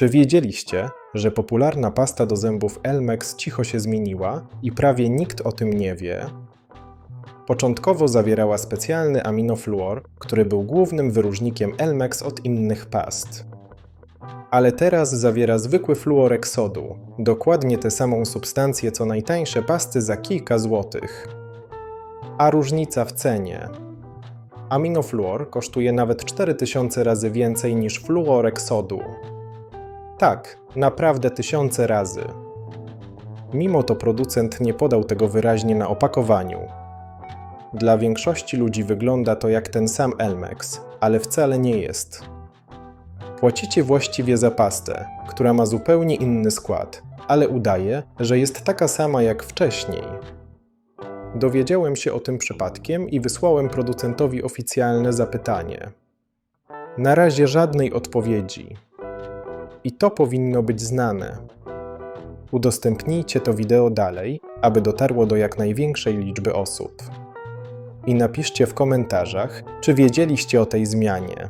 Czy wiedzieliście, że popularna pasta do zębów Elmex cicho się zmieniła i prawie nikt o tym nie wie? Początkowo zawierała specjalny aminofluor, który był głównym wyróżnikiem Elmex od innych past. Ale teraz zawiera zwykły fluorek sodu, dokładnie tę samą substancję co najtańsze pasty za kilka złotych. A różnica w cenie. Aminofluor kosztuje nawet 4000 razy więcej niż fluorek sodu. Tak, naprawdę tysiące razy. Mimo to producent nie podał tego wyraźnie na opakowaniu. Dla większości ludzi wygląda to jak ten sam Elmex, ale wcale nie jest. Płacicie właściwie za pastę, która ma zupełnie inny skład, ale udaje, że jest taka sama jak wcześniej. Dowiedziałem się o tym przypadkiem i wysłałem producentowi oficjalne zapytanie. Na razie żadnej odpowiedzi. I to powinno być znane. Udostępnijcie to wideo dalej, aby dotarło do jak największej liczby osób. I napiszcie w komentarzach, czy wiedzieliście o tej zmianie.